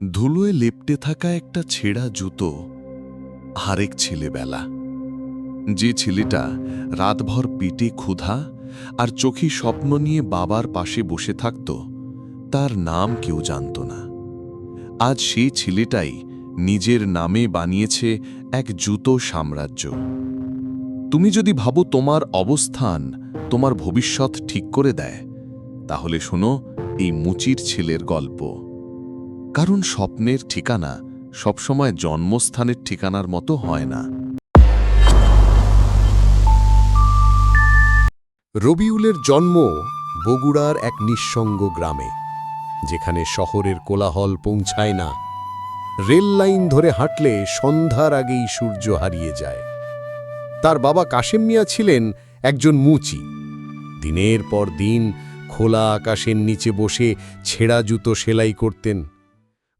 ধুলোয় লেপটে থাকা একটা ছেঁড়া জুতো আরেক ছেলেবেলা। যে ছেলেটা রাতভর পেটে ক্ষুধা আর চোখে স্বপ্ন নিয়ে বাবার পাশে বসে থাকত, তার নাম কেউ জানত না। আজ সেই ছেলেটাই নিজের নামে বানিয়েছে এক জুতো সাম্রাজ্য। তুমি যদি ভাবো তোমার অবস্থান তোমার ভবিষ্যৎ ঠিক করে দেয়, তাহলে শোনো এই মুচির ছেলের গল্প। কারণ স্বপ্নের ঠিকানা সবসময় জন্মস্থানের ঠিকানার মতো হয় না। রবিউলের জন্ম বগুড়ার এক নিঃসঙ্গ গ্রামে, যেখানে শহরের কোলাহল পৌঁছায় না। রেল লাইন ধরে হাঁটলে সন্ধ্যার আগেই সূর্য হারিয়ে যায়। তার বাবা কাশেম মিয়া ছিলেন একজন মুচি। দিনের পর দিন খোলা আকাশের নিচে বসে ছেঁড়া জুতো সেলাই করতেন।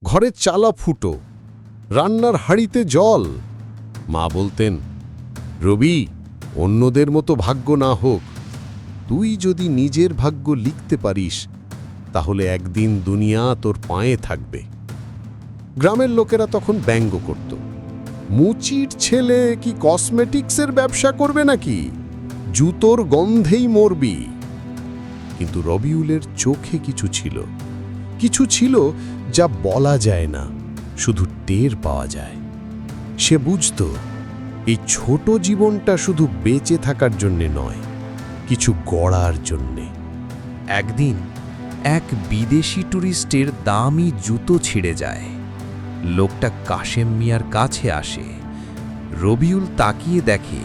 ঘরের চালা ফুটো, রান্নার হাঁড়িতে জল। মা বলতেন, রবি, অন্যদের মতো ভাগ্য না হোক, তুই যদি নিজের ভাগ্য লিখতে পারিস, তাহলে একদিন দুনিয়া তোর পায়ে থাকবে। গ্রামের লোকেরা তখন ব্যঙ্গ করত, মুচির ছেলে কি কসমেটিক্সের ব্যবসা করবে নাকি? জুতোর গন্ধেই মরবি। কিন্তু রবিউলের চোখে কিছু ছিল কিছু ছিল যা বলা যায় না, শুধু টের পাওয়া যায়। সে বুঝত, এই ছোট জীবনটা শুধু বেঁচে থাকার জন্যে নয়, কিছু গড়ার জন্যে। একদিন এক বিদেশি ট্যুরিস্টের দামি জুতো ছিঁড়ে যায়। লোকটা কাশেম মিয়ার কাছে আসে। রবিউল তাকিয়ে দেখে,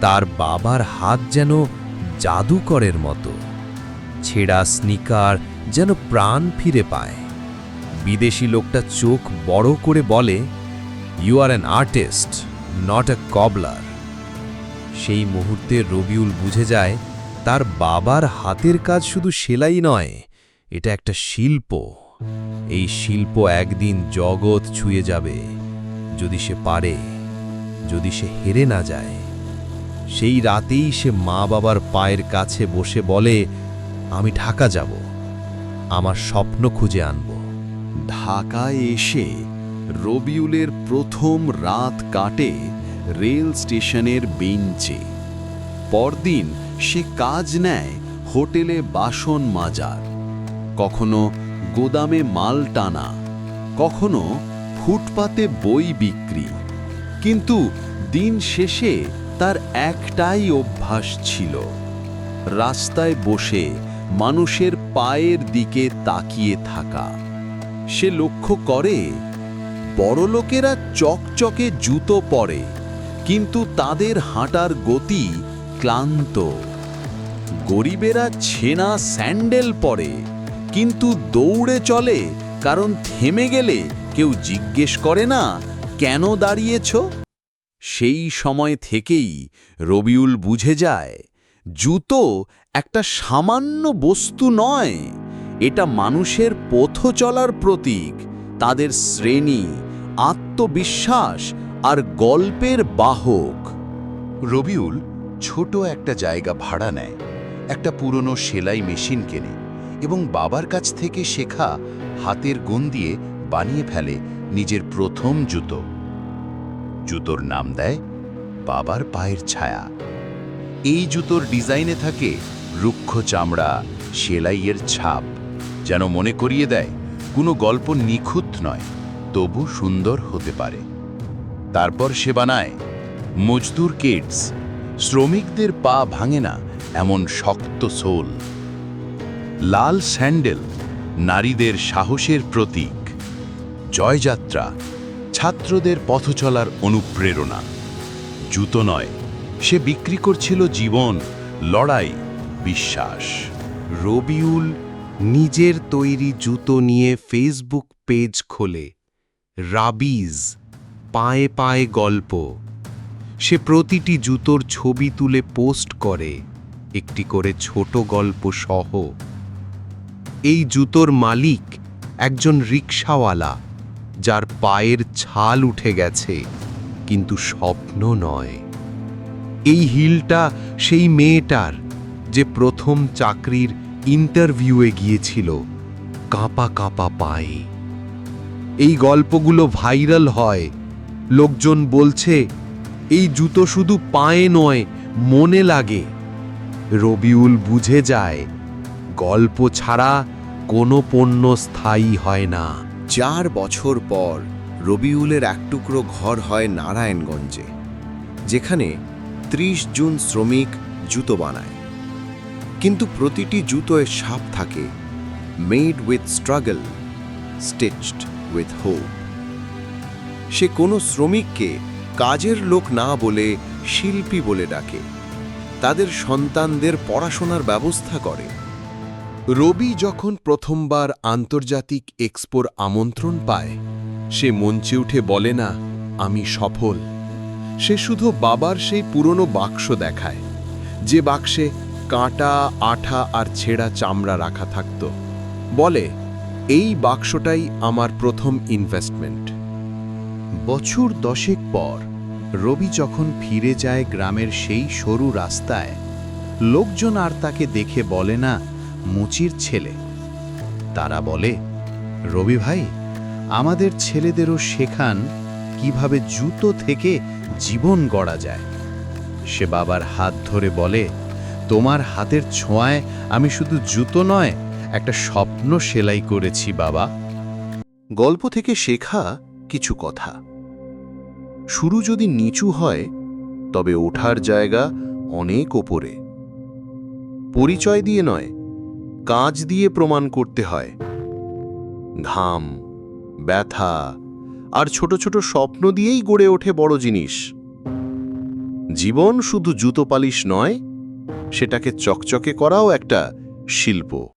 তার বাবার হাত যেন জাদুকরের মতো। ছেঁড়া স্নিকার যেন প্রাণ ফিরে পায়। বিদেশি লোকটা চোখ বড় করে বলে you are an artist not a cobbler সেই মুহূর্তে রবিউল বুঝে যায়, তার বাবার হাতের কাজ শুধু সেলাই নয়, এটা একটা শিল্প। এই শিল্প একদিন জগৎ ছুঁয়ে যাবে, যদি সে পারে, যদি সে হেরে না যায়। সেই রাতেই সে মা বাবার পায়ের কাছে বসে বলে, আমি ঢাকা যাব, আমার স্বপ্ন খুঁজে আনব। ঢাকায় এসে রবিউলের প্রথম রাত কাটে রেল স্টেশনের বেঞ্চে। পরদিন সে কাজ নেয় হোটেলে বাসন মাজার। কখনো গোদামে মাল টানা, কখনো ফুটপাতে বই বিক্রি। কিন্তু দিন শেষে তার একটাই অভ্যাস ছিল, রাস্তায় বসে মানুষের পায়ের দিকে তাকিয়ে থাকা। সে লক্ষ্য করে, বড়লোকেরা চকচকে জুতো পরে, কিন্তু তাদের হাঁটার গতি ক্লান্ত। গরিবেরা ছেনা স্যান্ডেল পরে, কিন্তু দৌড়ে চলে কারণ থেমে গেলে কেউ জিজ্ঞেস করে না, কেন দাঁড়িয়েছ? সেই সময় থেকেই রবিউল বুঝে যায়, জুতো একটা সামান্য বস্তু নয়। এটা মানুষের পথ চলার প্রতীক। তাদের শ্রেণি, আত্মবিশ্বাস আর গল্পের বাহক। রবিউল ছোট একটা জায়গা ভাড়া নেয়, একটা পুরনো সেলাই মেশিন কেনে এবং বাবার কাছ থেকে শেখা হাতের গুণ দিয়ে বানিয়ে ফেলে নিজের প্রথম জুতো। জুতোর নাম দেয় বাবার পায়ের ছায়া। এই জুতোর ডিজাইনে থাকে রুক্ষ চামড়া, সেলাইয়ের ছাপ। যেন মনে করিয়ে দেয়, কোনো গল্প নিখুঁত নয়, তবু সুন্দর হতে পারে। তারপর সে বানায়, মজদুর কিডস, শ্রমিকদের পা ভাঙে না এমন শক্ত সোল। লাল স্যান্ডেল, নারীদের সাহসের প্রতীক। জয়যাত্রা, ছাত্রদের পথ চলার অনুপ্রেরণা। জুতো নয়, সে বিক্রি করছিল জীবন, লড়াই, বিশ্বাস। রবিউল নিজের তৈরি জুতো নিয়ে ফেসবুক পেজ খোলে। রাবিজ, পায়ে পায়ে গল্প। সে প্রতিটি জুতোর ছবি তুলে পোস্ট করে। একটি করে ছোট গল্প সহ। এই জুতোর মালিক একজন রিক্সাওয়ালা, যার পায়ের ছাল উঠে গেছে, কিন্তু স্বপ্ন নয়। এই হিলটা সেই মেয়েটার, যে প্রথম চাকরির ইন্টারভিউয়ে গিয়েছিল কাঁপা কাঁপা পায়ে। এই গল্পগুলো ভাইরাল হয়। লোকজন বলছে, এই জুতো শুধু পায়ে নয়, মনে লাগে। রবিউল বুঝে যায়, গল্প ছাড়া কোনো পণ্য স্থায়ী হয় না। চার বছর পর রবিউলের এক টুকরো ঘর হয় নারায়ণগঞ্জে, যেখানে ত্রিশ জুন শ্রমিক জুতো বানায়। কিন্তু প্রতিটি জুতোয় সাপ থাকে। Made with struggle stitched with hope সে কোনো শ্রমিককে কাজের লোক না বলে শিল্পী বলে ডাকে। তাদের সন্তানদের পড়াশোনার ব্যবস্থা করে। রবি যখন প্রথমবার আন্তর্জাতিক এক্সপোর আমন্ত্রণ পায়, সে মঞ্চে উঠে বলে, না, আমি সফল। সে শুধু বাবার সেই পুরনো বাক্স দেখায়, যে বাক্সে কাঁটা, আঠা আর ছেঁড়া চামড়া রাখা থাকত। বলে, এই বাক্সটাই আমার প্রথম ইনভেস্টমেন্ট বছর দশেক পর, রবি যখন ফিরে যায় গ্রামের সেই সরু রাস্তায়, লোকজন আর তাকে দেখে বলে না, মুচির ছেলে। তারা বলে, রবি ভাই, আমাদের ছেলেদেরও শেখান কীভাবে জুতো থেকে জীবন গড়া যায়। সে বাবার হাত ধরে বলে তোমার হাতের ছোঁয়ায় আমি শুধু জুতো নয়, একটা স্বপ্ন সেলাই করেছি, বাবা। গল্প থেকে শেখা কিছু কথা। শুরু যদি নিচু হয়, তবে ওঠার জায়গা অনেক ওপরে। পরিচয় দিয়ে নয়, কাজ দিয়ে প্রমাণ করতে হয়। ঘাম, ব্যথা আর ছোট ছোট স্বপ্ন দিয়েই গড়ে ওঠে বড় জিনিস। জীবন শুধু জুতো পালিশ নয় সেটাকে চকচকে করাও একটা শিল্প।